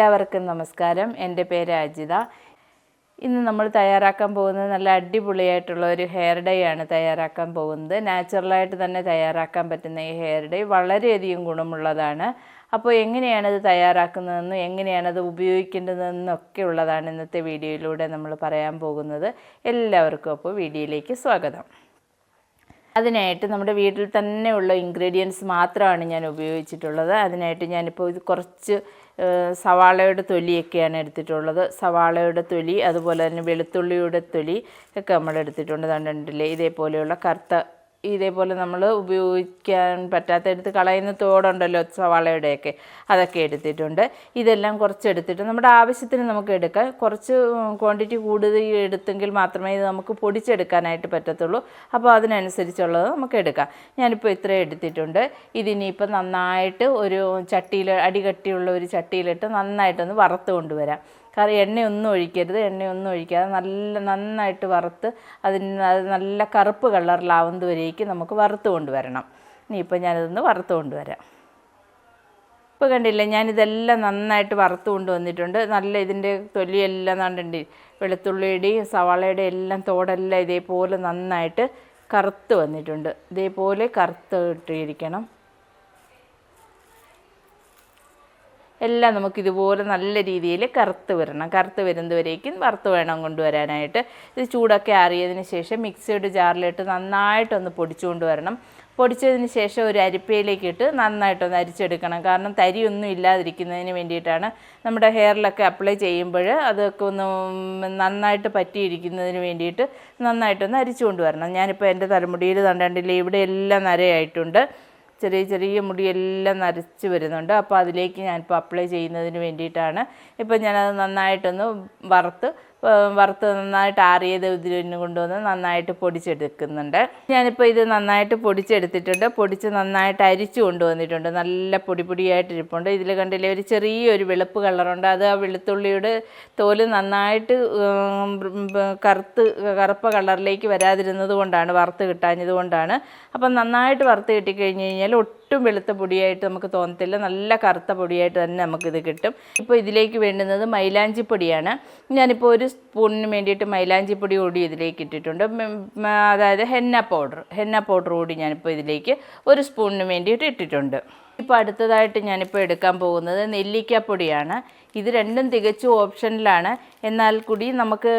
എല്ലാവർക്കും നമസ്കാരം. എന്റെ പേര് അജിത. ഇന്ന് നമ്മൾ തയ്യാറാക്കാൻ പോകുന്നത് നല്ല അടിപൊളിയായിട്ടുള്ള ഒരു ഹെയർ ഡേ ആണ് തയ്യാറാക്കാൻ പോകുന്നത്. നാച്ചുറലായിട്ട് തന്നെ തയ്യാറാക്കാൻ പറ്റുന്ന ഈ ഹെയർ ഡേ വളരെയധികം ഗുണമുള്ളതാണ്. അപ്പോൾ എങ്ങനെയാണത് തയ്യാറാക്കുന്നതെന്നും എങ്ങനെയാണത് അത് ഉപയോഗിക്കേണ്ടതെന്നൊക്കെ ഉള്ളതാണ് ഇന്നത്തെ വീഡിയോയിലൂടെ നമ്മൾ പറയാൻ പോകുന്നത്. എല്ലാവർക്കും അപ്പോൾ വീഡിയോയിലേക്ക് സ്വാഗതം. അതിനായിട്ട് നമ്മുടെ വീട്ടിൽ തന്നെ ഉള്ള ഇൻഗ്രീഡിയൻസ് മാത്രമാണ് ഞാൻ ഉപയോഗിച്ചിട്ടുള്ളത്. അതിനായിട്ട് ഞാനിപ്പോൾ ഇത് കുറച്ച് സവാളയുടെ തൊലിയൊക്കെയാണ് എടുത്തിട്ടുള്ളത്. സവാളയുടെ തൊലി അതുപോലെ തന്നെ വെളുത്തുള്ളിയുടെ തൊലി ഒക്കെ നമ്മൾ എടുത്തിട്ടുണ്ട്. കണ്ടിട്ടില്ലേ? ഇതേപോലെയുള്ള കറുത്ത ഇതേപോലെ നമ്മൾ ഉപയോഗിക്കാൻ പറ്റാത്ത എടുത്ത് കളയുന്ന തോടുണ്ടല്ലോ സവാളയുടെയൊക്കെ അതൊക്കെ എടുത്തിട്ടുണ്ട്. ഇതെല്ലാം കുറച്ച് എടുത്തിട്ട് നമ്മുടെ ആവശ്യത്തിന് നമുക്ക് എടുക്കാം. കുറച്ച് ക്വാണ്ടിറ്റി കൂടുതൽ എടുത്തെങ്കിൽ മാത്രമേ ഇത് നമുക്ക് പൊടിച്ചെടുക്കാനായിട്ട് പറ്റത്തുള്ളൂ. അപ്പോൾ അതിനനുസരിച്ചുള്ളത് നമുക്ക് എടുക്കാം. ഞാനിപ്പോൾ ഇത്രയും എടുത്തിട്ടുണ്ട്. ഇതിനിയിപ്പോൾ നന്നായിട്ട് ഒരു ചട്ടിയിൽ അടികട്ടിയുള്ള ഒരു ചട്ടിയിലിട്ട് നന്നായിട്ടൊന്ന് വറുത്ത് കൊണ്ടുവരാം. കാരണം എണ്ണയൊന്നും ഒഴിക്കരുത് എണ്ണയൊന്നും ഒഴിക്കാതെ നല്ല നന്നായിട്ട് വറുത്ത് അതിന് അത് നല്ല കറുപ്പ് കളറിലാവുന്നത് വരേക്കും നമുക്ക് വറുത്ത് കൊണ്ടുവരണം. ഇനി ഇനിയിപ്പോൾ ഞാനിതൊന്ന് വറുത്ത് കൊണ്ടുവരാം. ഇപ്പോൾ കണ്ടില്ലേ ഞാനിതെല്ലാം നന്നായിട്ട് വറുത്ത് കൊണ്ടുവന്നിട്ടുണ്ട്. നല്ല ഇതിന്റെ തൊലിയെല്ലാം കണ്ടിട്ടുണ്ട് വെളുത്തുള്ളിയുടെയും സവാളയുടെയും എല്ലാം തോടെല്ലാം ഇതേപോലെ നന്നായിട്ട് കറുത്ത് വന്നിട്ടുണ്ട്. ഇതേപോലെ കറുത്ത് ഇട്ടിരിക്കണം. എല്ലാം നമുക്ക് ഇതുപോലെ നല്ല രീതിയിൽ കറുത്ത് വരണം. കറുത്ത് വരുന്നവരേക്കും വറുത്ത് വേണം കൊണ്ടുവരാനായിട്ട്. ഇത് ചൂടൊക്കെ ആറിയതിന് ശേഷം മിക്സിയുടെ ജാറിലിട്ട് നന്നായിട്ടൊന്ന് പൊടിച്ചു കൊണ്ടുവരണം പൊടിച്ചതിന് ശേഷം ഒരു അരിപ്പയിലേക്ക് ഇട്ട് നന്നായിട്ടൊന്ന് അരിച്ചെടുക്കണം. കാരണം തരിയൊന്നും ഇല്ലാതിരിക്കുന്നതിന് വേണ്ടിയിട്ടാണ് നമ്മുടെ ഹെയറിലൊക്കെ അപ്ലൈ ചെയ്യുമ്പോൾ അതൊക്കെ ഒന്ന് നന്നായിട്ട് പറ്റിയിരിക്കുന്നതിന് വേണ്ടിയിട്ട് നന്നായിട്ടൊന്ന് അരിച്ചു കൊണ്ടുവരണം ഞാനിപ്പോൾ എന്റെ തലമുടിയിൽ കണ്ടില്ലേ ഇവിടെ എല്ലാം നരയായിട്ടുണ്ട്. ചെറിയ ചെറിയ മുടിയെല്ലാം നരച്ച് വരുന്നുണ്ട്. അപ്പോൾ അതിലേക്ക് ഞാനിപ്പോൾ അപ്ലൈ ചെയ്യുന്നതിന് വേണ്ടിയിട്ടാണ്. ഇപ്പോൾ ഞാനത് നന്നായിട്ടൊന്ന് വറുത്ത് വറുത്ത് നന്നായിട്ട് ആറിയത് ഇതിന് കൊണ്ടുവന്ന് നന്നായിട്ട് പൊടിച്ചെടുക്കുന്നുണ്ട്. ഞാനിപ്പോൾ ഇത് നന്നായിട്ട് പൊടിച്ചെടുത്തിട്ടുണ്ട്. പൊടിച്ച് നന്നായിട്ട് അരിച്ചു കൊണ്ടുവന്നിട്ടുണ്ട്. നല്ല പൊടി പൊടിയായിട്ട് ഇരിപ്പുണ്ട്. ഇതിൽ കണ്ടില്ലേ ഒരു ചെറിയൊരു വെളുപ്പ് കളറുണ്ട്. അത് ആ വെളുത്തുള്ളിയുടെ തോൽ നന്നായിട്ട് കറുത്ത് കറുപ്പ കളറിലേക്ക് വരാതിരുന്നത് കൊണ്ടാണ് വറുത്ത് കിട്ടാഞ്ഞത് കൊണ്ടാണ്. അപ്പം നന്നായിട്ട് വറുത്ത് കിട്ടിക്കഴിഞ്ഞ് കഴിഞ്ഞാൽ വെളുത്ത പൊടിയായിട്ട് നമുക്ക് തോന്നത്തില്ല. നല്ല കറുത്ത പൊടിയായിട്ട് തന്നെ നമുക്കിത് കിട്ടും. ഇപ്പോൾ ഇതിലേക്ക് വേണ്ടുന്നത് മൈലാഞ്ചി പൊടിയാണ്. ഞാനിപ്പോൾ ഒരു സ്പൂണിന് വേണ്ടിയിട്ട് മൈലാഞ്ചി പൊടി കൂടി ഇതിലേക്ക് ഇട്ടിട്ടുണ്ട്. അതായത് ഹെന്ന പൗഡർ ഹെന്ന പൗഡർ കൂടി ഞാനിപ്പോൾ ഇതിലേക്ക് ഒരു സ്പൂണിന് വേണ്ടിയിട്ട് ഇട്ടിട്ടുണ്ട്. ഇപ്പോൾ അടുത്തതായിട്ട് ഞാനിപ്പോൾ എടുക്കാൻ പോകുന്നത് നെല്ലിക്കാപ്പൊടിയാണ്. ഇത് രണ്ടും തികച്ചും ഓപ്ഷനിലാണ്. എന്നാൽ കൂടി നമുക്ക്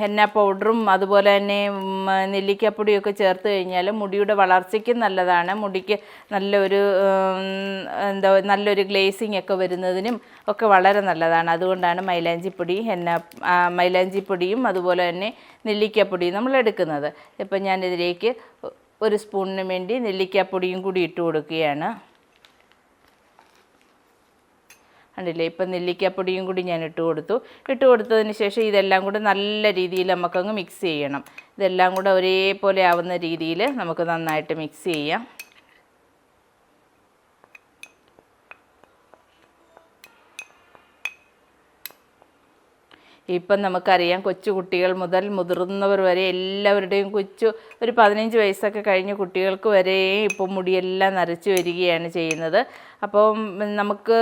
ഹെന്ന പൗഡറും അതുപോലെ തന്നെ നെല്ലിക്കപ്പൊടിയൊക്കെ ചേർത്ത് കഴിഞ്ഞാൽ മുടിയുടെ വളർച്ചയ്ക്കും നല്ലതാണ്. മുടിക്ക് നല്ലൊരു എന്താ നല്ലൊരു ഗ്ലേസിംഗ് ഒക്കെ വരുന്നതിനും ഒക്കെ വളരെ നല്ലതാണ്. അതുകൊണ്ടാണ് മൈലാഞ്ചിപ്പൊടി ഹെന്ന മൈലാഞ്ചിപ്പൊടിയും അതുപോലെ തന്നെ നെല്ലിക്കാപ്പൊടിയും നമ്മൾ എടുക്കുന്നത്. ഇപ്പം ഞാനിതിലേക്ക് ഒരു സ്പൂണിന് വേണ്ടി നെല്ലിക്കാപ്പൊടിയും കൂടി ഇട്ട് കൊടുക്കുകയാണ്. കണ്ടില്ലേ? ഇപ്പം നെല്ലിക്കാപ്പൊടിയും കൂടി ഞാൻ ഇട്ട് കൊടുത്തു. ഇട്ട് കൊടുത്തതിന് ശേഷം ഇതെല്ലാം കൂടെ നല്ല രീതിയിൽ നമുക്കങ്ങ് മിക്സ് ചെയ്യണം. ഇതെല്ലാം കൂടെ ഒരേപോലെ ആവുന്ന രീതിയിൽ നമുക്ക് നന്നായിട്ട് മിക്സ് ചെയ്യാം. ഇപ്പം നമുക്കറിയാം കൊച്ചു കുട്ടികൾ മുതൽ മുതിർന്നവർ വരെ എല്ലാവരുടെയും കൊച്ചു ഒരു പതിനഞ്ച് വയസ്സൊക്കെ കഴിഞ്ഞ കുട്ടികൾക്ക് വരെ ഇപ്പം മുടിയെല്ലാം നരച്ചു വരികയാണ് ചെയ്യുന്നത്. അപ്പം നമുക്ക്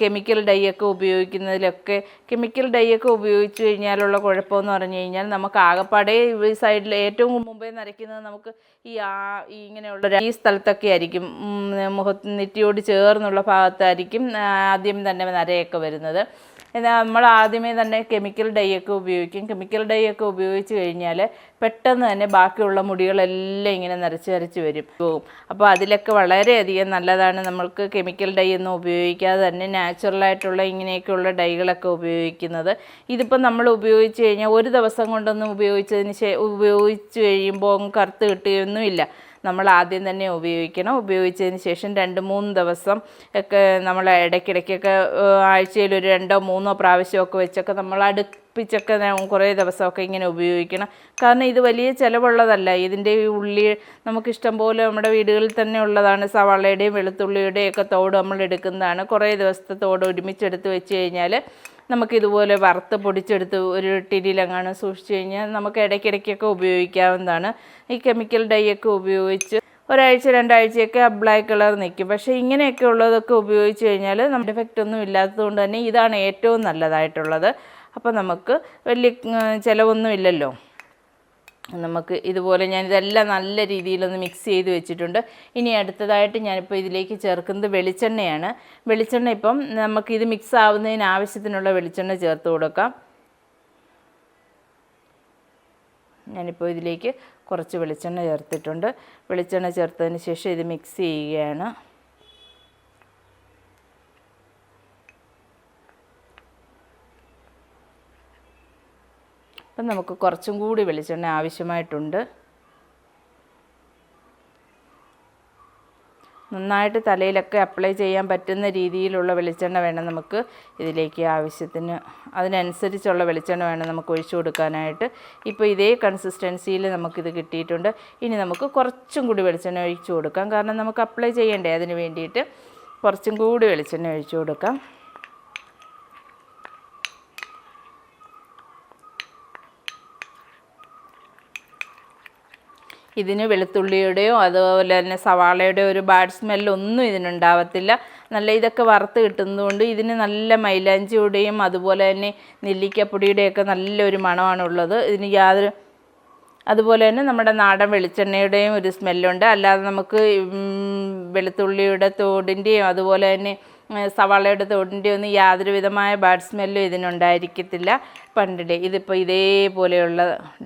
കെമിക്കൽ ഡൈയൊക്കെ ഉപയോഗിക്കുന്നതിലൊക്കെ കെമിക്കൽ ഡൈയൊക്കെ ഉപയോഗിച്ച് കഴിഞ്ഞാലുള്ള കുഴപ്പമെന്ന് പറഞ്ഞു കഴിഞ്ഞാൽ നമുക്ക് ആകപ്പാടെ ഈ സൈഡിൽ ഏറ്റവും മുമ്പേ നരയ്ക്കുന്നത് നമുക്ക് ഈ ആ ഇങ്ങനെയുള്ള ഈ സ്ഥലത്തൊക്കെ ആയിരിക്കും. മുഖ നെറ്റിയോട് ചേർന്നുള്ള ഭാഗത്തായിരിക്കും ആദ്യം തന്നെ നരയൊക്കെ വരുന്നത്. നമ്മൾ ആദ്യമേ തന്നെ കെമിക്കൽ ഡൈ ഒക്കെ ഉപയോഗിക്കും. കെമിക്കൽ ഡൈ ഒക്കെ ഉപയോഗിച്ച് കഴിഞ്ഞാൽ പെട്ടെന്ന് തന്നെ ബാക്കിയുള്ള മുടികളെല്ലാം ഇങ്ങനെ നരച്ച് നരച്ച് വരും. പോകും. അപ്പോൾ അതിലൊക്കെ വളരെയധികം നല്ലതാണ്. നമ്മൾക്ക് കെമിക്കൽ ഡൈ ഒന്നും ഉപയോഗിക്കാതെ തന്നെ നാച്ചുറലായിട്ടുള്ള ഇങ്ങനെയൊക്കെയുള്ള ഡൈകളൊക്കെ ഉപയോഗിക്കുന്നത്. ഇതിപ്പോൾ നമ്മൾ ഉപയോഗിച്ച് കഴിഞ്ഞാൽ ഒരു ദിവസം കൊണ്ടൊന്നും ഉപയോഗിച്ചതിന് ശേ ഉപയോഗിച്ച് കഴിയുമ്പോൾ കറുത്ത് കിട്ടുകയൊന്നുമില്ല. നമ്മൾ ആദ്യം തന്നെ ഉപയോഗിക്കണം. ഉപയോഗിച്ചതിന് ശേഷം രണ്ട് മൂന്ന് ദിവസം ഒക്കെ നമ്മൾ ഇടയ്ക്കിടയ്ക്കൊക്കെ ആഴ്ചയിൽ ഒരു രണ്ടോ മൂന്നോ പ്രാവശ്യമൊക്കെ വെച്ചൊക്കെ നമ്മൾ അടുപ്പിച്ചൊക്കെ കുറേ ദിവസമൊക്കെ ഇങ്ങനെ ഉപയോഗിക്കണം. കാരണം ഇത് വലിയ ചിലവുള്ളതല്ല. ഇതിന്റെ ഈ ഉള്ളി നമുക്കിഷ്ടം പോലെ നമ്മുടെ വീടുകളിൽ തന്നെ ഉള്ളതാണ്. സവാളയുടെയും വെളുത്തുള്ളിയുടെയും ഒക്കെ തോട് നമ്മൾ എടുക്കുന്നതാണ്. കുറേ ദിവസത്തെ തോട് ഒരുമിച്ചെടുത്ത് വെച്ച് കഴിഞ്ഞാൽ നമുക്കിതുപോലെ വറുത്ത് പൊടിച്ചെടുത്ത് ഒരു ടിരിയിലെങ്ങാനും സൂക്ഷിച്ചു കഴിഞ്ഞാൽ നമുക്ക് ഇടയ്ക്കിടയ്ക്കൊക്കെ ഉപയോഗിക്കാവുന്നതാണ്. ഈ കെമിക്കൽ ഡൈയൊക്കെ ഉപയോഗിച്ച് ഒരാഴ്ച രണ്ടാഴ്ചയൊക്കെ ബ്ലാക്ക് കളർ നിൽക്കും. പക്ഷേ ഇങ്ങനെയൊക്കെ ഉള്ളതൊക്കെ ഉപയോഗിച്ച് കഴിഞ്ഞാൽ നമ്മുടെ എഫക്റ്റ് ഒന്നും ഇല്ലാത്തതുകൊണ്ട് തന്നെ ഇതാണ് ഏറ്റവും നല്ലതായിട്ടുള്ളത്. അപ്പോൾ നമുക്ക് വലിയ ചിലവൊന്നും ഇല്ലല്ലോ. നമുക്ക് ഇതുപോലെ ഞാൻ ഇതെല്ലാം നല്ല രീതിയിലൊന്ന് മിക്സ് ചെയ്ത് വെച്ചിട്ടുണ്ട്. ഇനി അടുത്തതായിട്ട് ഞാനിപ്പോൾ ഇതിലേക്ക് ചേർക്കുന്നത് വെളിച്ചെണ്ണയാണ്. വെളിച്ചെണ്ണ ഇപ്പം ഇത് മിക്സ് ആവുന്നതിന് ആവശ്യത്തിനുള്ള വെളിച്ചെണ്ണ ചേർത്ത് കൊടുക്കാം. ഞാനിപ്പോൾ ഇതിലേക്ക് കുറച്ച് വെളിച്ചെണ്ണ ചേർത്തിട്ടുണ്ട്. വെളിച്ചെണ്ണ ചേർത്തതിന് ശേഷം ഇത് മിക്സ് ചെയ്യുകയാണ്. അപ്പം നമുക്ക് കുറച്ചും കൂടി വെളിച്ചെണ്ണ ആവശ്യമായിട്ടുണ്ട്. നന്നായിട്ട് തലയിലൊക്കെ അപ്ലൈ ചെയ്യാൻ പറ്റുന്ന രീതിയിലുള്ള വെളിച്ചെണ്ണ വേണം നമുക്ക് ഇതിലേക്ക് ആവശ്യത്തിന്. അതിനനുസരിച്ചുള്ള വെളിച്ചെണ്ണ വേണം നമുക്ക് ഒഴിച്ചു കൊടുക്കാനായിട്ട്. ഇപ്പോൾ ഇതേ കൺസിസ്റ്റൻസിയിൽ നമുക്കിത് കിട്ടിയിട്ടുണ്ട്. ഇനി നമുക്ക് കുറച്ചും കൂടി വെളിച്ചെണ്ണ ഒഴിച്ചു കൊടുക്കാം. കാരണം നമുക്ക് അപ്ലൈ ചെയ്യണ്ടേ അതിന് വേണ്ടിയിട്ട്. കുറച്ചും കൂടി വെളിച്ചെണ്ണ ഒഴിച്ചു കൊടുക്കാം. ഇതിന് വെളുത്തുള്ളിയുടെയോ അതുപോലെ തന്നെ സവാളയുടെയോ ഒരു ബാഡ് സ്മെല്ലൊന്നും ഇതിനുണ്ടാവത്തില്ല. നല്ല ഇതൊക്കെ വറുത്ത് കിട്ടുന്നതുകൊണ്ട് ഇതിന് നല്ല മൈലാഞ്ചിയുടെയും അതുപോലെ തന്നെ നെല്ലിക്കപ്പൊടിയുടെയൊക്കെ നല്ലൊരു മണമാണുള്ളത്. ഇതിന് യാതൊരു അതുപോലെ തന്നെ നമ്മുടെ നാടൻ വെളിച്ചെണ്ണയുടെയും ഒരു സ്മെല്ലുണ്ട് അല്ലാതെ നമുക്ക് വെളുത്തുള്ളിയുടെ തോടിന്റെയും അതുപോലെ തന്നെ സവാളയുടെ തോടിന്റെയും ഒന്നും യാതൊരു വിധമായ ബാഡ് സ്മെല്ലും ഇതിനുണ്ടായിരിക്കത്തില്ല. പണ്ടിടെ ഇതിപ്പോൾ ഇതേപോലെയുള്ള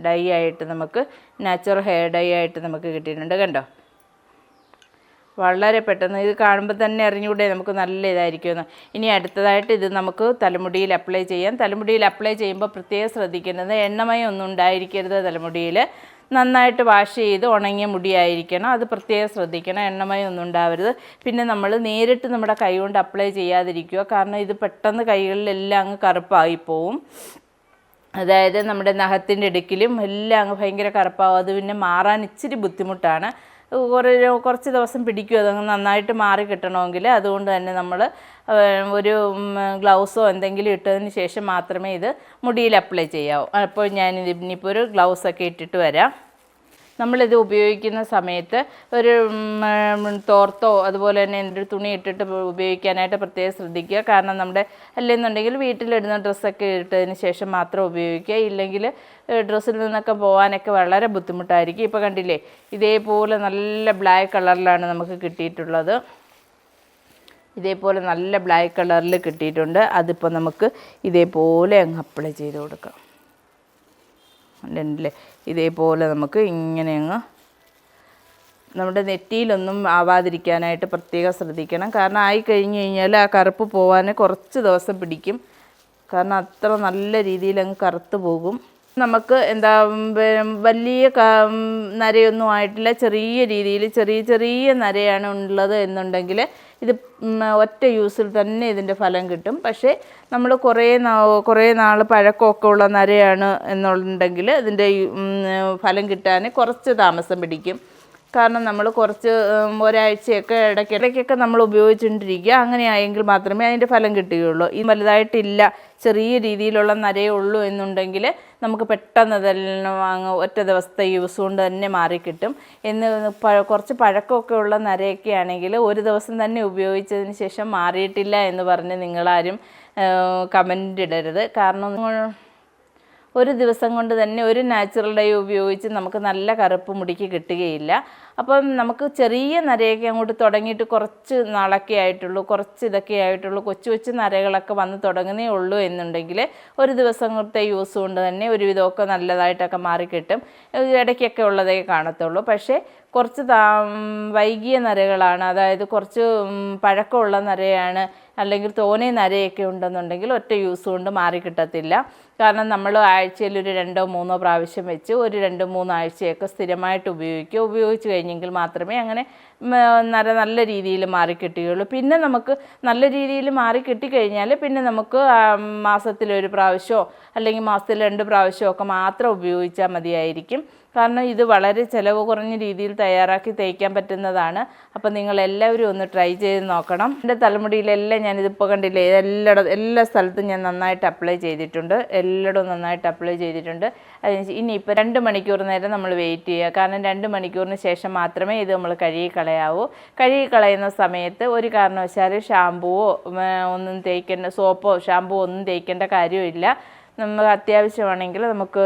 ഡൈ ആയിട്ട് നമുക്ക് നാച്ചുറൽ ഹെയർ ഡൈ ആയിട്ട് നമുക്ക് കിട്ടിയിട്ടുണ്ട് കണ്ടോ? വളരെ പെട്ടെന്ന് ഇത് കാണുമ്പോൾ തന്നെ അറിഞ്ഞുകൂടെ നമുക്ക് നല്ല ഇതായിരിക്കുമെന്ന്. ഇനി അടുത്തതായിട്ട് ഇത് നമുക്ക് തലമുടിയിൽ അപ്ലൈ ചെയ്യാം. തലമുടിയിൽ അപ്ലൈ ചെയ്യുമ്പോൾ പ്രത്യേകം ശ്രദ്ധിക്കേണ്ടത് എണ്ണമയം ഒന്നും ഉണ്ടായിരിക്കരുത് തലമുടിയിൽ നന്നായിട്ട് വാഷ് ചെയ്ത് ഉണങ്ങിയ മുടിയായിരിക്കണം. അത് പ്രത്യേകം ശ്രദ്ധിക്കണം. എണ്ണമയം ഒന്നും ഉണ്ടാവരുത്. പിന്നെ നമ്മൾ നേരിട്ട് നമ്മുടെ കൈ കൊണ്ട് അപ്ലൈ ചെയ്യാതിരിക്കുക. കാരണം ഇത് പെട്ടെന്ന് കൈകളിലെല്ലാം അങ്ങ് കറുപ്പായി പോവും അതായത് നമ്മുടെ നഖത്തിന്റെ ഇടുക്കിലും എല്ലാം അങ്ങ് ഭയങ്കര കറുപ്പാവും. അത് പിന്നെ മാറാൻ ഇച്ചിരി ബുദ്ധിമുട്ടാണ്. കുറേ കുറച്ച് ദിവസം പിടിക്കും അതങ്ങ് നന്നായിട്ട് മാറി കിട്ടണമെങ്കിൽ അതുകൊണ്ട് തന്നെ നമ്മൾ ഒരു ഗ്ലൗസോ എന്തെങ്കിലും ഇട്ടതിന് ശേഷം മാത്രമേ ഇത് മുടിയിൽ അപ്ലൈ ചെയ്യാവൂ. അപ്പോൾ ഞാൻ ഇനിയിപ്പോൾ ഒരു ഗ്ലൗസൊക്കെ ഇട്ടിട്ട് വരാം. നമ്മളിത് ഉപയോഗിക്കുന്ന സമയത്ത് ഒരു തോർത്തോ അതുപോലെ തന്നെ എന്റെ തുണി ഇട്ടിട്ട് ഉപയോഗിക്കാനായിട്ട് പ്രത്യേകം ശ്രദ്ധിക്കുക. കാരണം നമ്മുടെ അല്ലെന്നുണ്ടെങ്കിൽ വീട്ടിലിടുന്ന ഡ്രസ്സൊക്കെ ഇട്ടതിന് ശേഷം മാത്രം ഉപയോഗിക്കുക. ഇല്ലെങ്കിൽ ഡ്രസ്സിൽ നിന്നൊക്കെ പോകാനൊക്കെ വളരെ ബുദ്ധിമുട്ടായിരിക്കും. ഇപ്പോൾ കണ്ടില്ലേ ഇതേപോലെ നല്ല ബ്ലാക്ക് കളറിലാണ് നമുക്ക് കിട്ടിയിട്ടുള്ളത്. ഇതേപോലെ നല്ല ബ്ലാക്ക് കളറിൽ കിട്ടിയിട്ടുണ്ട്. അതിപ്പോൾ നമുക്ക് ഇതേപോലെ അങ്ങ് അപ്ലൈ ചെയ്ത് കൊടുക്കാം. ഉണ്ടല്ലേ ഇതേപോലെ നമുക്ക് ഇങ്ങനെ അങ്ങ് നമ്മുടെ നെറ്റിയിലൊന്നും ആവാതിരിക്കാനായിട്ട് പ്രത്യേകം ശ്രദ്ധിക്കണം. കാരണം ആയി കഴിഞ്ഞ് കഴിഞ്ഞാൽ ആ കറുപ്പ് പോകാൻ കുറച്ച് ദിവസം പിടിക്കും. കാരണം അത്ര നല്ല രീതിയിൽ അങ്ങ് കറുത്ത് പോകും. നമുക്ക് എന്താ വലിയ നരയൊന്നും ആയിട്ടില്ല. ചെറിയ രീതിയിൽ ചെറിയ ചെറിയ നരയാണ് ഉള്ളത് എന്നുണ്ടെങ്കിൽ ഇത് ഒറ്റ യൂസിൽ തന്നെ ഇതിന്റെ ഫലം കിട്ടും. പക്ഷേ നമ്മൾ കുറേ നാ കുറേ നാൾ പഴക്കമൊക്കെ ഉള്ള നരയാണ് എന്നുണ്ടെങ്കിൽ ഇതിന്റെ ഫലം കിട്ടാൻ കുറച്ച് താമസം പിടിക്കും. കാരണം നമ്മൾ കുറച്ച് ഒരാഴ്ചയൊക്കെ ഇടയ്ക്ക് ഇടയ്ക്കൊക്കെ നമ്മൾ ഉപയോഗിച്ചുകൊണ്ടിരിക്കുക. അങ്ങനെയായെങ്കിൽ മാത്രമേ അതിന്റെ ഫലം കിട്ടുകയുള്ളൂ. ഈ വലുതായിട്ടില്ല ചെറിയ രീതിയിലുള്ള നരയേ ഉള്ളൂ എന്നുണ്ടെങ്കിൽ നമുക്ക് പെട്ടെന്ന് അതെല്ലാം ഒറ്റ ദിവസത്തെ യൂസ് കൊണ്ട് തന്നെ മാറിക്കിട്ടും. എന്ന് കുറച്ച് പഴക്കമൊക്കെ ഉള്ള നരയൊക്കെ ആണെങ്കിൽ ഒരു ദിവസം തന്നെ ഉപയോഗിച്ചതിന് ശേഷം മാറിയിട്ടില്ല എന്ന് പറഞ്ഞ് നിങ്ങളാരും കമന്റ് ഇടരുത്. കാരണം ഒരു ദിവസം കൊണ്ട് തന്നെ ഒരു നാച്ചുറൽ ഡൈ ഉപയോഗിച്ച് നമുക്ക് നല്ല കറുപ്പ് മുടിക്ക് കിട്ടുകയില്ല. അപ്പം നമുക്ക് ചെറിയ നരയൊക്കെ അങ്ങോട്ട് തുടങ്ങിയിട്ട് കുറച്ച് നാളൊക്കെ ആയിട്ടുള്ളൂ കുറച്ച് ഇതൊക്കെ ആയിട്ടുള്ളൂ. കൊച്ചു കൊച്ചു നരകളൊക്കെ വന്ന് തുടങ്ങുന്നേ ഉള്ളൂ എന്നുണ്ടെങ്കിൽ ഒരു ദിവസത്തെ യൂസ് കൊണ്ട് തന്നെ ഒരുവിധമൊക്കെ നല്ലതായിട്ടൊക്കെ മാറിക്കിട്ടും. ഇടയ്ക്കൊക്കെ ഉള്ളതേ കാണത്തുള്ളൂ. പക്ഷേ കുറച്ച് താ വൈകിയ നരകളാണ് അതായത് കുറച്ച് പഴക്കമുള്ള നരയാണ് അല്ലെങ്കിൽ തോനെ നരയൊക്കെ ഉണ്ടെന്നുണ്ടെങ്കിൽ ഒറ്റ യൂസ് കൊണ്ട് മാറി കിട്ടത്തില്ല കാരണം നമ്മൾ ആഴ്ചയിൽ ഒരു രണ്ടോ മൂന്നോ പ്രാവശ്യം വെച്ച് ഒരു രണ്ടോ മൂന്നോ ആഴ്ചയൊക്കെ സ്ഥിരമായിട്ട് ഉപയോഗിക്കുക. ഉപയോഗിച്ച് കഴിഞ്ഞെങ്കിൽ മാത്രമേ അങ്ങനെ നര നല്ല രീതിയിൽ മാറി കിട്ടുകയുള്ളൂ. പിന്നെ നമുക്ക് നല്ല രീതിയിൽ മാറി കിട്ടിക്കഴിഞ്ഞാൽ പിന്നെ നമുക്ക് മാസത്തിലൊരു പ്രാവശ്യമോ അല്ലെങ്കിൽ മാസത്തിൽ രണ്ട് പ്രാവശ്യമോ ഒക്കെ മാത്രം ഉപയോഗിച്ചാൽ മതിയായിരിക്കും. കാരണം ഇത് വളരെ ചിലവ് കുറഞ്ഞ രീതിയിൽ തയ്യാറാക്കി തയ്ക്കാൻ പറ്റുന്നതാണ്. അപ്പോൾ നിങ്ങൾ എല്ലാവരും ഒന്ന് ട്രൈ ചെയ്ത് നോക്കണം. എന്റെ തലമുടിയിലെല്ലാം ഞാനിതിപ്പോൾ കണ്ടില്ലേ കണ്ടില്ല എല്ലാ സ്ഥലത്തും ഞാൻ നന്നായിട്ട് അപ്ലൈ ചെയ്തിട്ടുണ്ട്. എല്ലായിടവും നന്നായിട്ട് അപ്ലൈ ചെയ്തിട്ടുണ്ട്. അതിന് ഇനിയിപ്പോൾ രണ്ട് മണിക്കൂർ നേരം നമ്മൾ വെയിറ്റ് ചെയ്യുക. കാരണം രണ്ട് മണിക്കൂറിന് ശേഷം മാത്രമേ ഇത് നമ്മൾ കഴുകി കളയാവൂ കഴുകി കളയുന്ന സമയത്ത് ഒരു കാരണവശാലും ഷാമ്പുവോ ഒന്നും തേക്കേണ്ട സോപ്പോ ഷാമ്പുവോ ഒന്നും തേക്കേണ്ട കാര്യമില്ല. നമ്മൾ അത്യാവശ്യമാണെങ്കിൽ നമുക്ക്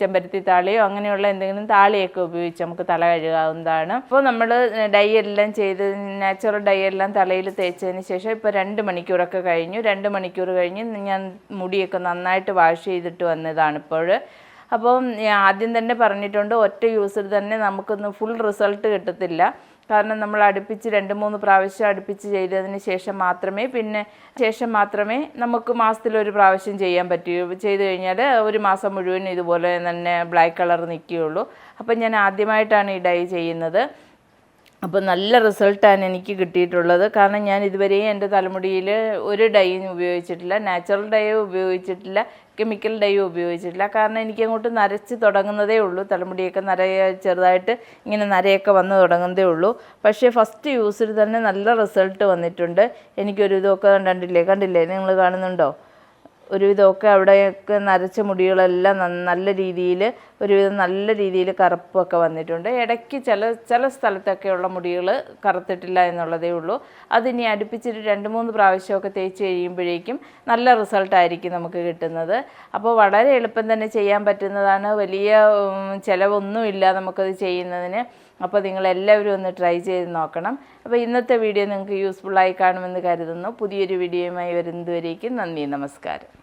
ചെമ്പരത്തി താളിയോ അങ്ങനെയുള്ള എന്തെങ്കിലും താളിയൊക്കെ ഉപയോഗിച്ച് നമുക്ക് തല കഴുകാവുന്നതാണ്. അപ്പോൾ നമ്മൾ ഡൈ എല്ലാം ചെയ്ത് നാച്ചുറൽ ഡൈ എല്ലാം തലയിൽ തേച്ചതിന് ശേഷം ഇപ്പോൾ രണ്ട് മണിക്കൂറൊക്കെ കഴിഞ്ഞു. രണ്ട് മണിക്കൂർ കഴിഞ്ഞ് ഞാൻ മുടിയൊക്കെ നന്നായിട്ട് വാഷ് ചെയ്തിട്ട് വന്നതാണ് ഇപ്പോൾ. അപ്പം ആദ്യം തന്നെ പറഞ്ഞിട്ടുണ്ട് ഒറ്റ യൂസിൽ തന്നെ നമുക്കൊന്ന് ഫുൾ റിസൾട്ട് കിട്ടത്തില്ല. കാരണം നമ്മൾ അടുപ്പിച്ച് രണ്ട് മൂന്ന് പ്രാവശ്യം അടുപ്പിച്ച് ചെയ്തതിന് ശേഷം മാത്രമേ പിന്നെ ശേഷം മാത്രമേ നമുക്ക് മാസത്തിൽ ഒരു പ്രാവശ്യം ചെയ്യാൻ പറ്റൂ. ചെയ്തു കഴിഞ്ഞാൽ ഒരു മാസം മുഴുവൻ ഇതുപോലെ തന്നെ ബ്ലാക്ക് കളർ നിൽക്കുകയുള്ളൂ. അപ്പം ഞാൻ ആദ്യമായിട്ടാണ് ഈ ഡൈ ചെയ്യുന്നത്. അപ്പോൾ നല്ല റിസൾട്ടാണ് എനിക്ക് കിട്ടിയിട്ടുള്ളത്. കാരണം ഞാൻ ഇതുവരെയും എന്റെ തലമുടിയിൽ ഒരു ഡൈയും ഉപയോഗിച്ചിട്ടില്ല. നാച്ചുറൽ ഡൈയും ഉപയോഗിച്ചിട്ടില്ല. കെമിക്കൽ ഡൈയും ഉപയോഗിച്ചിട്ടില്ല. കാരണം എനിക്കങ്ങോട്ട് നരച്ച് തുടങ്ങുന്നതേ ഉള്ളൂ. തലമുടിയൊക്കെ നര ചെറുതായിട്ട് ഇങ്ങനെ നരയൊക്കെ വന്ന് തുടങ്ങുന്നതേ ഉള്ളൂ. പക്ഷേ ഫസ്റ്റ് യൂസിൽ തന്നെ നല്ല റിസൾട്ട് വന്നിട്ടുണ്ട്. എനിക്കൊരു ഇതൊക്കെ കണ്ടില്ലേ കണ്ടില്ലേ? നിങ്ങൾ കാണുന്നുണ്ടോ? ഒരുവിധമൊക്കെ അവിടെയൊക്കെ നരച്ച മുടികളെല്ലാം നല്ല രീതിയിൽ ഒരുവിധം നല്ല രീതിയിൽ കറുപ്പൊക്കെ വന്നിട്ടുണ്ട്. ഇടയ്ക്ക് ചില ചില സ്ഥലത്തൊക്കെയുള്ള മുടികൾ കറുത്തിട്ടില്ല എന്നുള്ളതേ ഉള്ളൂ. അതിനി അടുപ്പിച്ചിട്ട് രണ്ട് മൂന്ന് പ്രാവശ്യമൊക്കെ തേച്ച് കഴിയുമ്പോഴേക്കും നല്ല റിസൾട്ടായിരിക്കും നമുക്ക് കിട്ടുന്നത്. അപ്പോൾ വളരെ എളുപ്പം തന്നെ ചെയ്യാൻ പറ്റുന്നതാണ്. വലിയ ചിലവൊന്നുമില്ല നമുക്കത് ചെയ്യുന്നതിന്. അപ്പോൾ നിങ്ങൾ എല്ലാവരും ഒന്ന് ട്രൈ ചെയ്ത് നോക്കണം. അപ്പോൾ ഇന്നത്തെ വീഡിയോ നിങ്ങൾക്ക് യൂസ്ഫുള്ളായി കാണുമെന്ന് കരുതുന്നു. പുതിയൊരു വീഡിയോയുമായി വരുന്നതുവരേക്കും നന്ദി നമസ്കാരം.